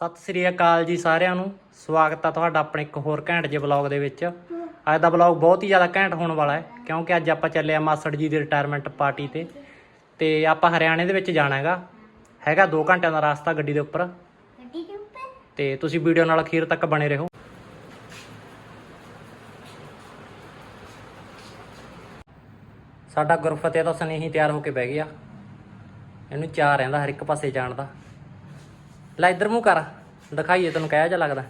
ਸਤਿ ਸ੍ਰੀ ਅਕਾਲ ਜੀ ਸਾਰਿਆਂ ਨੂੰ। ਸਵਾਗਤ ਹੈ ਤੁਹਾਡਾ ਆਪਣੇ ਇੱਕ ਹੋਰ ਘੈਂਟ ਜਿਹੇ ਵਲੌਗ ਦੇ ਵਿੱਚ। ਅੱਜ ਦਾ ਵਲੌਗ ਬਹੁਤ ਹੀ ਜ਼ਿਆਦਾ ਘੈਂਟ ਹੋਣ ਵਾਲਾ ਹੈ ਕਿਉਂਕਿ ਅੱਜ ਆਪਾਂ ਚੱਲੇ ਆ ਮਾਸੜ ਜੀ ਦੀ ਰਿਟਾਇਰਮੈਂਟ ਪਾਰਟੀ ਤੇ। ਤੇ ਆਪਾਂ ਹਰਿਆਣੇ ਦੇ ਵਿੱਚ ਜਾਣਾ ਹੈਗਾ। ਹੈਗਾ 2 ਘੰਟਿਆਂ ਦਾ ਰਸਤਾ ਗੱਡੀ ਦੇ ਉੱਪਰ। ਗੱਡੀ ਦੇ ਉੱਪਰ? ਤੇ ਤੁਸੀਂ ਵੀਡੀਓ ਨਾਲ ਅਖੀਰ ਤੱਕ ਬਣੇ ਰਹੋ। ਸਾਡਾ ਗੁਰਫਤਿਹ ਤਾਂ ਸਨੇਹੀ ਤਿਆਰ ਹੋ ਕੇ ਬਹਿ ਗਿਆ। ਇਹਨੂੰ ਚਾਹ ਰਹਿੰਦਾ ਹਰ ਇੱਕ ਪਾਸੇ ਜਾਣ ਦਾ। ਲੈ ਇੱਧਰ ਮੂੰਹ ਕਰ, ਦਿਖਾਈਏ ਤੈਨੂੰ ਕਿਹੋ ਜਿਹਾ ਲੱਗਦਾ।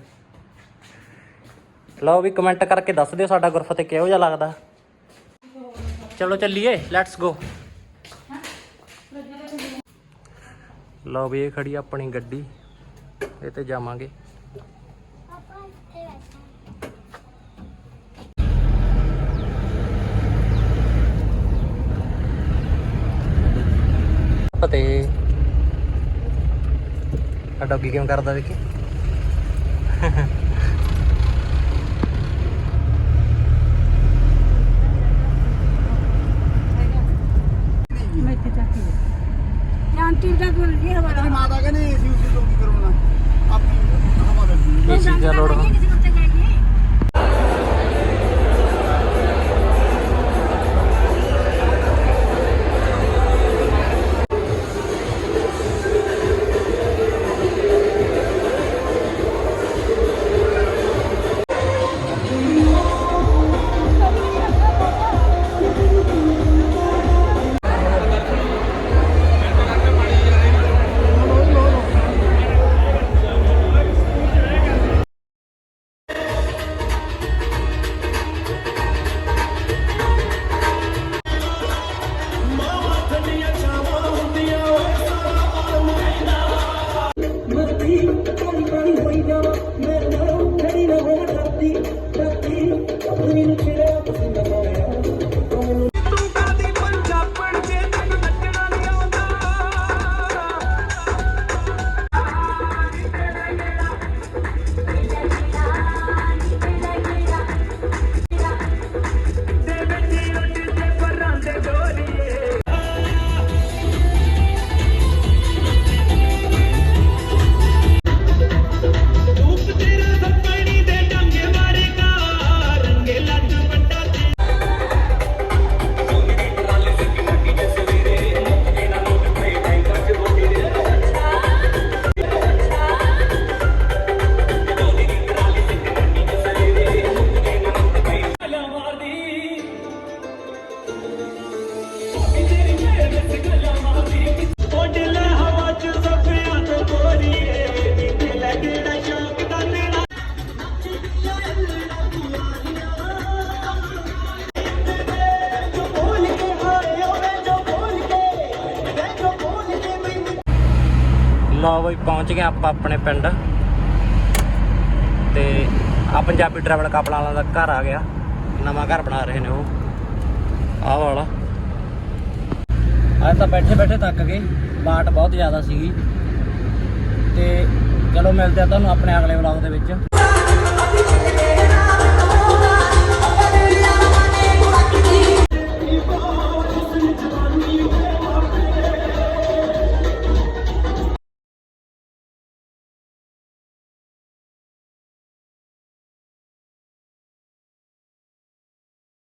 ਲਓ ਵੀ ਕਮੈਂਟ ਕਰਕੇ ਦੱਸ ਦਿਓ ਸਾਡਾ ਗੁਰਫਤਿਹ ਕਿਹੋ ਜਿਹਾ ਲੱਗਦਾ। ਚਲੋ ਚੱਲੀਏ ਲੈਟਸ ਗੋ ਲਓ ਵੀ ਇਹ ਖੜੀ ਆਪਣੀ ਗੱਡੀ, ਇਹ ਤੇ ਜਾਵਾਂਗੇ। ਫਤਿਹ ਆ ਡੌਗੀ ਕਿਵੇਂ ਕਰਦਾ ਵੇਖੀ ਆਂਟੀ ਦਾ ਕੋਲ ਨਹੀਂ ਹਵਾ ਤੇਰੀ ਮਾਤਾ ਕਹਿੰਦੀ ਏਸੀ ਉਸੇ ਤੋਂ ਕੀ ਕਰਵਾਉਣਾ ਆਪੀ ਹਵਾ ਲੱਗੀ ਏਸੀ ਦਾ ਲੋੜ Gracias. ਲਓ ਬਈ, ਪਹੁੰਚ ਗਏ ਆਪਾਂ ਆਪਣੇ ਪਿੰਡ। ਤੇ ਆ ਪੰਜਾਬੀ ਟਰੈਵਲ ਕਪਲ ਵਾਲਾ ਦਾ ਘਰ ਆ ਗਿਆ। ਨਵਾਂ ਘਰ ਬਣਾ ਰਹੇ ਨੇ ਉਹ। ਆਹ ਵਾਲਾ। ਅੱਜ ਤਾਂ ਬੈਠੇ ਬੈਠੇ ਥੱਕ ਗਏ। ਬਾਟ ਬਹੁਤ ਜ਼ਿਆਦਾ ਸੀਗੀ। ਤੇ ਚਲੋ ਮਿਲਦੇ ਆ ਤੁਹਾਨੂੰ ਆਪਣੇ ਅਗਲੇ ਵਲੌਗ ਦੇ ਵਿੱਚ।